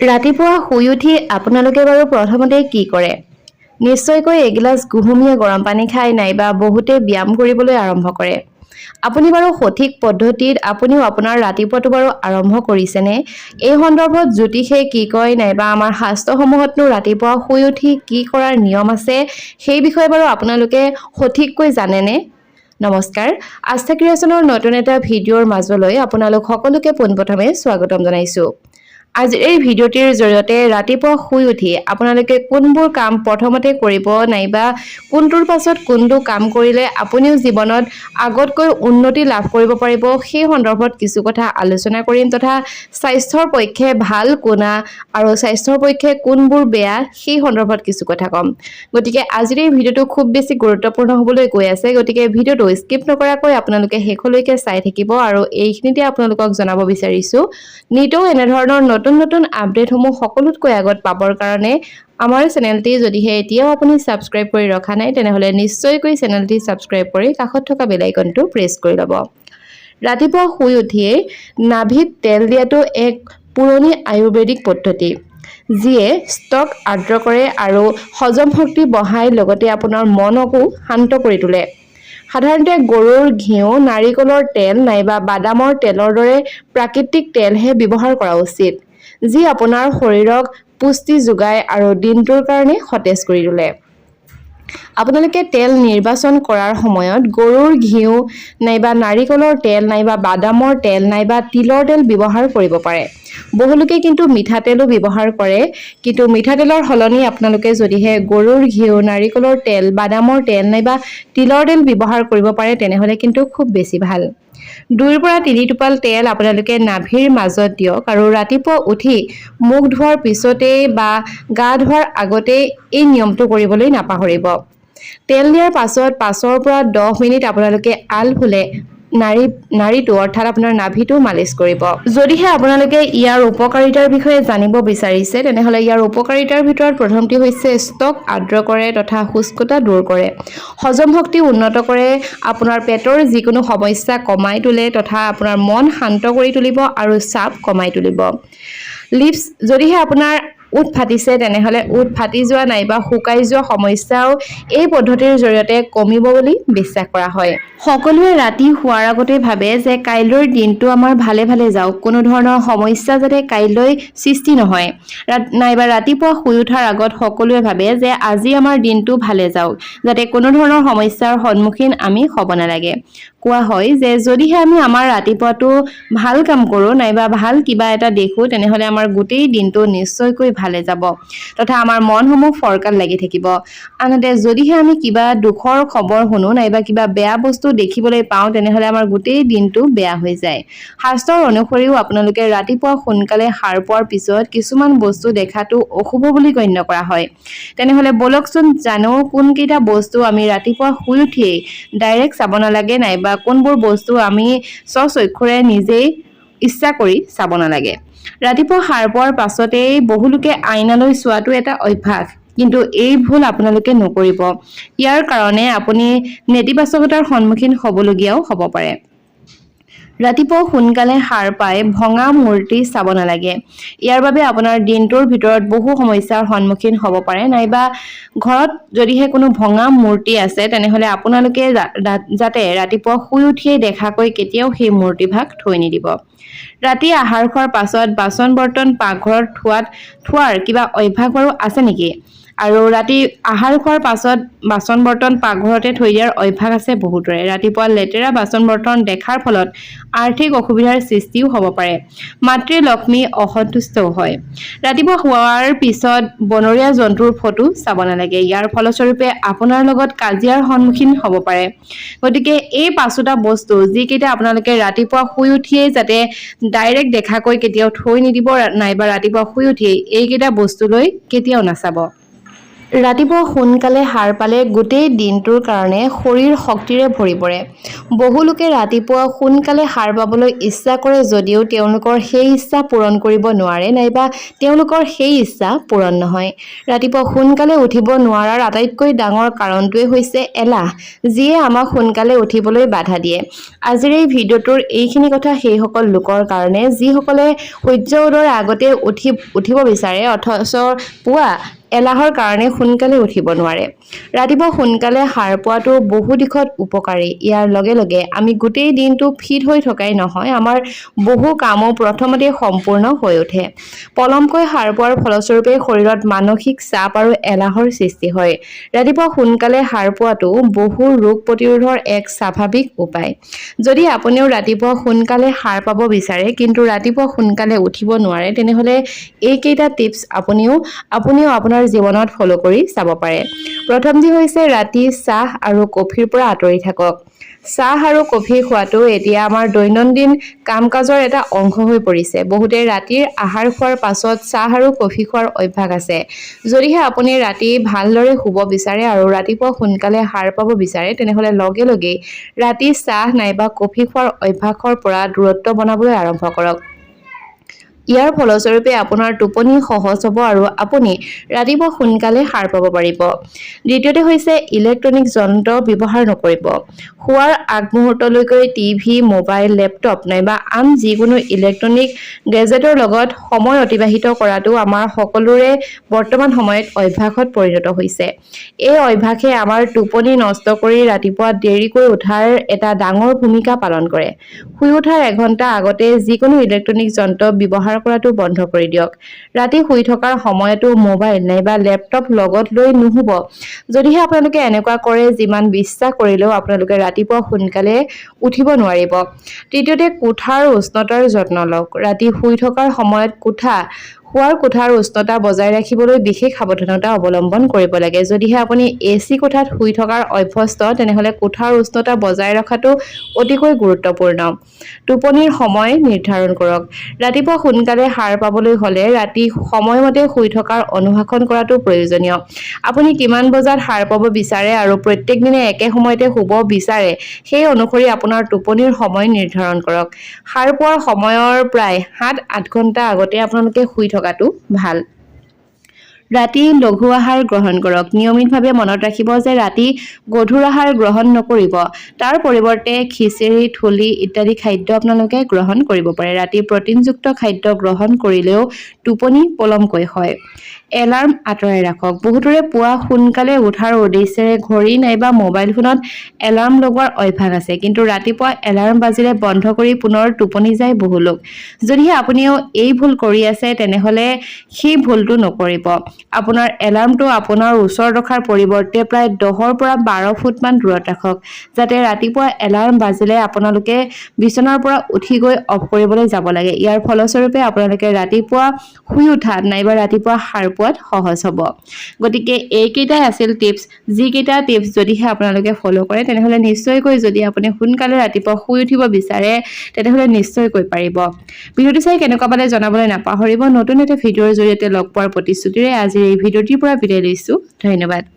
ৰাতিপুৱা শুই উঠি আপোনালোকে বাৰু প্ৰথমতে কি কৰে? নিশ্চয়কৈ এগিলাচ কুহুমীয়া গৰম পানী খাই নাইবা বহুতে ব্যায়াম কৰিবলৈ আৰম্ভ কৰে। আপুনি বাৰু সঠিক পদ্ধতিত আপুনিও আপোনাৰ ৰাতিপুৱাটো বাৰু আৰম্ভ কৰিছেনে? এই সন্দৰ্ভত জ্যোতিষে কি কয় নাইবা আমাৰ শাস্ত্ৰসমূহতনো ৰাতিপুৱা শুই উঠি কি কৰাৰ নিয়ম আছে সেই বিষয়ে বাৰু আপোনালোকে সঠিককৈ জানেনে? নমস্কাৰ। আস্থা ক্ৰিয়েশ্যনৰ নতুন এটা ভিডিঅ'ৰ মাজলৈ আপোনালোক সকলোকে পোনপ্ৰথমে স্বাগতম জনাইছোঁ। আজিৰ এই ভিডিঅ'টিৰ জৰিয়তে ৰাতিপুৱা শুই উঠি আপোনালোকে কোনবোৰ কাম প্ৰথমতে কৰিব নাইবা কোনটোৰ পাছত কোনটো কাম কৰিলে আপুনিও জীৱনত আগতকৈ উন্নতি লাভ কৰিব পাৰিব সেই সন্দৰ্ভত কিছু কথা আলোচনা কৰিম তথা স্বাস্থ্যৰ পক্ষে ভাল কোনা আৰু স্বাস্থ্যৰ পক্ষে কোনবোৰ বেয়া সেই সন্দৰ্ভত কিছু কথা ক'ম। গতিকে আজিৰ এই ভিডিঅ'টো খুব বেছি গুৰুত্বপূৰ্ণ হ'বলৈ গৈ আছে গতিকে ভিডিঅ'টো স্কিপ নকৰাকৈ আপোনালোকে শেষলৈকে চাই থাকিব আৰু এইখিনিতে আপোনালোকক জনাব বিচাৰিছোঁ। নিতৌ এনেধৰণৰ নতুন নতুন আপডেটসমূহ সকলোতকৈ আগত পাবৰ কাৰণে আমাৰ চেনেলটি যদিহে এতিয়াও আপুনি ছাবস্ক্ৰাইব কৰি ৰখা নাই তেনেহ'লে নিশ্চয়কৈ চেনেলটি ছাবস্ক্ৰাইব কৰি কাষত থকা বেল আইকনটো প্ৰেছ কৰি ল'ব। ৰাতিপুৱা শুই উঠিয়েই নাভিত তেল দিয়াটো এক পুৰণি আয়ুৰ্বেদিক পদ্ধতি যিয়ে ষ্টক আৰ্দ্ৰ কৰে আৰু হজম শক্তি বঢ়াই লগতে আপোনাৰ মনকো শান্ত কৰি তোলে। সাধাৰণতে গৰুৰ ঘিউ নাৰিকলৰ তেল নাইবা বাদামৰ তেলৰ দৰে প্ৰাকৃতিক তেলহে ব্যৱহাৰ কৰা উচিত। যি আপোনাৰ শৰীৰক পুষ্টি যোগায় আৰু দিনটোৰ কাৰণে সতেজ কৰি তোলে। আপোনালোকে তেল নিৰ্বাচন কৰাৰ সময়ত গৰুৰ ঘিউ নাইবা নাৰিকলৰ তেল নাইবা বাদামৰ তেল নাইবা তিলৰ তেল ব্যৱহাৰ কৰিব পাৰে। বহুলোকে কিন্তু মিঠাতেলো ব্যৱহাৰ কৰে কিন্তু মিঠাতেলৰ সলনি আপোনালোকে যদিহে গৰুৰ ঘিউ নাৰিকলৰ তেল বাদামৰ তেল নাইবা তিলৰ তেল ব্যৱহাৰ কৰিব পাৰে তেনেহ'লে কিন্তু খুব বেছি ভাল। দুইৰ পৰা তিনি টোপাল তেল আপোনালোকে নাভিৰ মাজত দিয়ক আৰু ৰাতিপুৱা উঠি মুখ ধোৱাৰ পিছতেই বা গা ধোৱাৰ আগতেই এই নিয়মটো কৰিবলৈ নাপাহৰিব। তেল দিয়াৰ পাছত পাঁচৰ পৰা দহ মিনিট আপোনালোকে আল ফুলে নাৰী নাৰীটো অৰ্থাৎ আপোনাৰ নাভিটো মালিচ কৰিব। যদিহে আপোনালোকে ইয়াৰ উপকাৰিতাৰ বিষয়ে জানিব বিচাৰিছে তেনেহ'লে ইয়াৰ উপকাৰিতাৰ ভিতৰত প্ৰথমটি হৈছে ষ্টক আৰ্দ্ৰ কৰে তথা শুষ্কতা দূৰ কৰে। হজম শক্তি উন্নত কৰে আপোনাৰ পেটৰ যিকোনো সমস্যা কমাই তোলে তথা আপোনাৰ মন শান্ত কৰি তুলিব আৰু চাপ কমাই তুলিব। লিপছ যদিহে আপোনাৰ ওঁঠ ফাটিছে তেনেহ'লে ওঁঠ ফাটি যোৱা নাইবা শুকাই যোৱা সমস্যাও এই পদ্ধতিৰ জৰিয়তে কমিব বুলি বিশ্বাস কৰা হয়। সকলোৱে ৰাতি শোৱাৰ আগতে ভাবে যে কাইলৈৰ দিনটো আমাৰ ভালে ভালে যাওক কোনো ধৰণৰ সমস্যা যাতে কাইলৈ সৃষ্টি নহয়। নাইবা ৰাতিপুৱা শুই উঠাৰ আগত সকলোৱে ভাবে যে আজি আমাৰ দিনটো ভালে যাওক যাতে কোনো ধৰণৰ সমস্যাৰ সন্মুখীন আমি হ'ব নালাগে। কোৱা হয় যে যদিহে আমি আমাৰ ৰাতিপুৱাটো ভাল কাম কৰোঁ নাইবা ভাল কিবা এটা দেখোঁ তেনেহ'লে আমাৰ গোটেই দিনটো নিশ্চয়কৈ ভালে যাব। তথা আমাৰ মনসমূহ ফৰকাল লাগি থাকিব। আনহাতে যদিহে আমি কিবা দুখৰ খবৰ শুনো নাইবা কিবা বেয়া বস্তু দেখিবলৈ পাওঁ তেনেহ'লে আমাৰ গোটেই দিনটো বেয়া হৈ যায়। শাস্ত্ৰৰ অনুসৰিও আপোনালোকে ৰাতিপুৱা সোনকালে সাৰ পোৱাৰ পিছত কিছুমান বস্তু দেখাটো অশুভ বুলি গণ্য কৰা হয়। তেনেহ'লে বলকচোন জানো কোনকেইটা বস্তু আমি ৰাতিপুৱা শুই উঠিয়েই ডাইৰেক্ট চাব নালাগে নাইবা কোনবোৰ বস্তু আমি স্বচক্ষুৰে নিজেই ইচ্ছা কৰি চাব নালাগে। ৰাতিপুৱা সাৰ পোৱাৰ পাছতেই বহুলোকে আইনালৈ চোৱাটো এটা অভ্যাস। কিন্তু এই ভুল আপোনালোকে নকৰিব। ইয়াৰ কাৰণে আপুনি নেতিবাচকতাৰ সন্মুখীন হ'বলগীয়াও হ'ব পাৰে। ৰাতিপুৱা সোনকালে সাৰ পাই ভঙা মূৰ্তি চাব নালাগে। ইয়াৰ বাবে আপোনাৰ দিনটোৰ ভিতৰত বহু সমস্যাৰ সন্মুখীন হ'ব পাৰে। নাইবা ঘৰত যদিহে কোনো ভঙা মূৰ্তি আছে তেনেহ'লে আপোনালোকে যাতে ৰাতিপুৱা শুই উঠিয়েই দেখাকৈ কেতিয়াও সেই মূৰ্তিভাগ থৈ নিদিব। ৰাতি আহাৰ খোৱাৰ পাছত বাচন বৰ্তন পাকঘৰত থোৱাত থোৱাৰ কিবা অভ্যাস বাৰু আছে নেকি? আৰু ৰাতি আহাৰ খোৱাৰ পাছত বাচন বৰ্তন পাকঘৰতে থৈ দিয়াৰ অভ্যাস আছে বহুতৰে। ৰাতিপুৱা লেতেৰা বাচন বৰ্তন দেখাৰ ফলত আৰ্থিক অসুবিধাৰ সৃষ্টিও হ'ব পাৰে। মাতৃ লক্ষ্মী অসন্তুষ্টও হয়। ৰাতিপুৱা শোৱাৰ পিছত বনৰীয়া জন্তুৰ ফটো চাব নালাগে। ইয়াৰ ফলস্বৰূপে আপোনাৰ লগত কাজিয়াৰ সন্মুখীন হ'ব পাৰে। গতিকে এই পাঁচোটা বস্তু যিকেইটা আপোনালোকে ৰাতিপুৱা শুই উঠিয়েই যাতে ডাইৰেক্ট দেখাকৈ কেতিয়াও থৈ নিদিব নাইবা ৰাতিপুৱা শুই উঠিয়েই এইকেইটা বস্তুলৈ কেতিয়াও নাচাব। ৰাতিপুৱা সোনকালে সাৰ পালে গোটেই দিনটোৰ কাৰণে শৰীৰ শক্তিৰে ভৰি পৰে। বহু লোকে ৰাতিপুৱা সোনকালে সাৰ পাবলৈ ইচ্ছা কৰে যদিও তেওঁলোকৰ সেই ইচ্ছা পূৰণ কৰিব নোৱাৰে নাইবা তেওঁলোকৰ সেই ইচ্ছা পূৰণ নহয়। ৰাতিপুৱা সোনকালে উঠিব নোৱাৰাৰ আটাইতকৈ ডাঙৰ কাৰণটোৱে হৈছে এলাহ যিয়ে আমাক সোনকালে উঠিবলৈ বাধা দিয়ে। আজিৰ এই ভিডিঅ'টোৰ এইখিনি কথা সেইসকল লোকৰ কাৰণে যিসকলে সূৰ্য উদয়ৰ আগতে উঠি উঠিব বিচাৰে অথচ পুৱা এলাহৰ কাৰণে সোনকালে উঠিব নোৱাৰে। ৰাতিপুৱা সোনকালে সাৰ পোৱাটো বহু দিশত উপকাৰী। ইয়াৰ লগে লগে আমি গোটেই দিনটো ফিট হৈ থকাই নহয় আমাৰ বহু কামো প্ৰথমতে সম্পূৰ্ণ হৈ উঠে। পলমকৈ সাৰ পোৱাৰ ফলস্বৰূপে শৰীৰত মানসিক চাপ আৰু এলাহৰ সৃষ্টি হয়। ৰাতিপুৱা সোনকালে সাৰ পোৱাটো বহু ৰোগ প্ৰতিৰোধৰ এক স্বাভাৱিক উপায়। যদি আপুনিও ৰাতিপুৱা সোনকালে সাৰ পাব বিচাৰে কিন্তু ৰাতিপুৱা সোনকালে উঠিব নোৱাৰে তেনেহ'লে এইকেইটা টিপছ আপুনিও আপুনিও আপোনাৰ জীৱনত ফ'ল' কৰি চাব পাৰে। প্ৰথমটি হৈছে ৰাতি চাহ আৰু কফিৰ পৰা আঁতৰি থাকক। চাহ আৰু কফি খোৱাটো এতিয়া আমাৰ দৈনন্দিন কাম কাজৰ এটা অংশ হৈ পৰিছে। বহুতে ৰাতিৰ আহাৰ খোৱাৰ পাছত চাহ আৰু কফি খোৱাৰ অভ্যাস আছে। যদিহে আপুনি ৰাতি ভালদৰে শুব বিচাৰে আৰু ৰাতিপুৱা সোনকালে সাৰ পাব বিচাৰে তেনেহ'লে লগে লগেই ৰাতি চাহ নাইবা কফি খোৱাৰ অভ্যাসৰ পৰা দূৰত্ব বনাবলৈ আৰম্ভ কৰক। ইয়াৰ ফলস্বৰূপে আপোনাৰ টোপনি সহজ হ'ব আৰু আপুনি ৰাতিপুৱা সোনকালে সাৰ পাব পাৰিব। দ্বিতীয়তে হৈছে ইলেক্ট্ৰনিক যন্ত্ৰ ব্যৱহাৰ নকৰিব। শোৱাৰ আগমুহূৰ্তলৈকে টিভি মোবাইল লেপটপ নাইবা আন যিকোনো ইলেক্ট্ৰনিক গেজেটৰ লগত সময় অতিবাহিত কৰাটো আমাৰ সকলোৰে বৰ্তমান সময়ত অভ্যাসত পৰিণত হৈছে। এই অভ্যাসে আমাৰ টোপনি নষ্ট কৰি ৰাতিপুৱা দেৰিকৈ উঠাৰ এটা ডাঙৰ ভূমিকা পালন কৰে। শুই উঠাৰ এঘণ্টা আগতে যিকোনো ইলেক্ট্ৰনিক যন্ত্ৰ ব্যৱহাৰ কৰাটো বন্ধ কৰি দিয়ক। ৰাতি শুই থকাৰ সময়তো মোবাইল নাইবা লেপটপ লগত লৈ নুশুব। যদিহে আপোনালোকে এনেকুৱা কৰে যিমান বিশ্বাস কৰিলেও আপোনালোকে ৰাতিপুৱা সোনকালে উঠিব নোৱাৰিব। তৃতীয়তে কোঠাৰ উষ্ণতাৰ যত্ন লওক। ৰাতি শুই থকাৰ সময়ত কোঠা শোৱাৰ কোঠাৰ উষ্ণতা বজাই ৰাখিবলৈ বিশেষ সাৱধানতা অৱলম্বন কৰিব লাগে। যদিহে আপুনি এ চি কোঠাত শুই থকাৰ অভ্যস্ত তেনেহ'লে কোঠাৰ উষ্ণতা বজাই ৰখাটো অতিকৈ গুৰুত্বপূৰ্ণ। টোপনিৰ সময় নিৰ্ধাৰণ কৰক। ৰাতিপুৱা সোনকালে সাৰ পাবলৈ হ'লে ৰাতি সময়মতে শুই থকাৰ অনুশাসন কৰাটো প্ৰয়োজনীয়। আপুনি কিমান বজাত সাৰ পাব বিচাৰে আৰু প্ৰত্যেক দিনে একে সময়তে শুব বিচাৰে সেই অনুসৰি আপোনাৰ টোপনিৰ সময় নিৰ্ধাৰণ কৰক। সাৰ পোৱাৰ সময়ৰ প্ৰায় সাত আঠ ঘণ্টা আগতে আপোনালোকে শুই থকাটো ভাল। ৰাতি লঘু আহাৰ গ্ৰহণ কৰক। নিয়মিতভাৱে মনত ৰাখিব যে ৰাতি গধুৰ আহাৰ গ্ৰহণ নকৰিব। তাৰ পৰিৱৰ্তে খিচিৰি থুলি ইত্যাদি খাদ্য আপোনালোকে গ্ৰহণ কৰিব পাৰে। ৰাতি প্ৰটিনযুক্ত খাদ্য গ্ৰহণ কৰিলেও টোপনি পলমকৈ হয়। এলাৰ্ম আঁতৰাই ৰাখক। বহুতৰে পুৱা সোনকালে উঠাৰ উদ্দেশ্যেৰে ঘড়ী নাইবা মোবাইল ফোনত এলাৰ্ম লগোৱাৰ অভ্যাস আছে কিন্তু ৰাতিপুৱা এলাৰ্ম বাজিলে বন্ধ কৰি পুনৰ টোপনি যায় বহু লোক। যদিহে আপুনিও এই ভুল কৰি আছে তেনেহ'লে সেই ভুলটো নকৰিব। আপোনাৰ এলাৰ্মটো আপোনাৰ ওচৰত ৰখাৰ পৰিৱৰ্তে প্ৰায় দহৰ পৰা বাৰ ফুটমান দূৰত ৰাখক যাতে ৰাতিপুৱা এলাৰ্ম বাজিলে আপোনালোকে বিচনাৰ পৰা উঠি গৈ অফ কৰিবলৈ যাব লাগে। ইয়াৰ ফলস্বৰূপে আপোনালোকে ৰাতিপুৱা শুই উঠাত নাইবা ৰাতিপুৱা সাৰ পোৱাত সহজ হ'ব। গতিকে এইকেইটাই আছিল টিপছ যিকেইটা টিপছ যদিহে আপোনালোকে ফ'ল' কৰে তেনেহ'লে নিশ্চয়কৈ যদি আপুনি সোনকালে ৰাতিপুৱা শুই উঠিব বিচাৰে তেনেহ'লে নিশ্চয়কৈ পাৰিব। ভিডিঅ'টো চাই কেনেকুৱা পালে জনাবলৈ নাপাহৰিব। নতুন এটা ভিডিঅ'ৰ জৰিয়তে লগ পোৱাৰ প্ৰতিশ্ৰুতিৰে আজিৰ এই ভিডিঅ'টিৰ পৰা বিদায় লৈছোঁ। ধন্যবাদ।